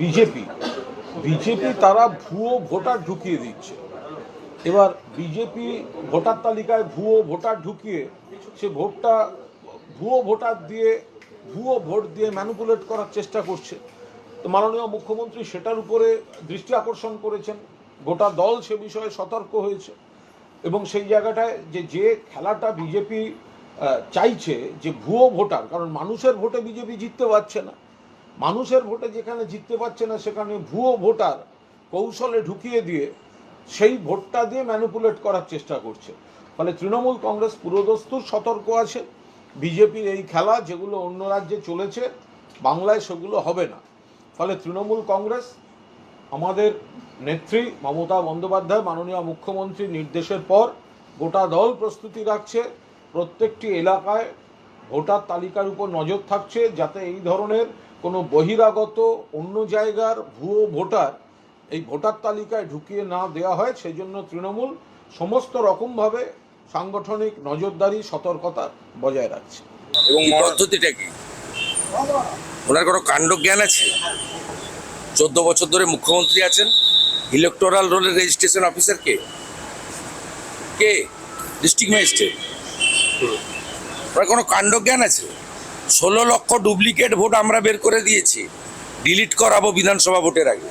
BJP. BJP তারা ভুয়ো voter ঢুকিয়ে দিচ্ছে। এবার বিজেপি ভোটার তালিকায় ভুয়ো ভোটার ঢুকিয়ে সে ভোটটা ভুয়ো ভোটার দিয়ে, ভুয়ো ভোট দিয়ে ম্যানুপুলেট করার চেষ্টা করছে। তো মাননীয় মুখ্যমন্ত্রী সেটার উপরে দৃষ্টি আকর্ষণ করেছেন। গোটা দল সে বিষয়ে সতর্ক হয়েছে। এবং সেই জায়গাটায় যে যে খেলাটা বিজেপি চাইছে যে ভুয়ো ভোটার, কারণ মানুষের ভোটে বিজেপি জিততে পারছে না। মানুষের ভোটে যেখানে জিততে পারছে না, সেখানে ভুয়ো ভোটার কৌশলে ঢুকিয়ে দিয়ে সেই ভোটটা দিয়ে ম্যানিপুলেট করার চেষ্টা করছে। ফলে তৃণমূল কংগ্রেস পুরোদস্তুর সতর্ক আছে। বিজেপির এই খেলা যেগুলো অন্য রাজ্যে চলেছে, বাংলায় সেগুলো হবে না। ফলে তৃণমূল কংগ্রেস, আমাদের নেত্রী মমতা বন্দ্যোপাধ্যায়, মাননীয় মুখ্যমন্ত্রীর নির্দেশের পর গোটা দল প্রস্তুতি রাখছে। প্রত্যেকটি এলাকায় ভোটার তালিকার উপর নজর থাকছে যাতে এই ধরনের কোনো বহিরাগত অন্য জায়গার ভুয়ো ভোটার এই ভোটার তালিকায় ঢুকিয়ে না দেওয়া হয় সেই জন্য তৃণমূল সমস্ত রকমভাবে সাংগঠনিক নজরদারি সতর্কতা বজায় রাখছে। এবং পদ্ধতিটা কি? ওনার কোনো কাণ্ড জ্ঞান আছে? চোদ্দ বছর ধরে মুখ্যমন্ত্রী আছেন ইলেকটোরাল রোলের রেজিস্ট্রেশন অফিসার কে? কে? ডিস্ট্রিক্ট ম্যাজিস্ট্রেট ওনার কোনো কাণ্ডজ্ঞান আছে? ষোলো লক্ষ ডুপ্লিকেট ভোট আমরা বের করে দিয়েছি। ডিলিট করাবো বিধানসভা ভোটের আগে।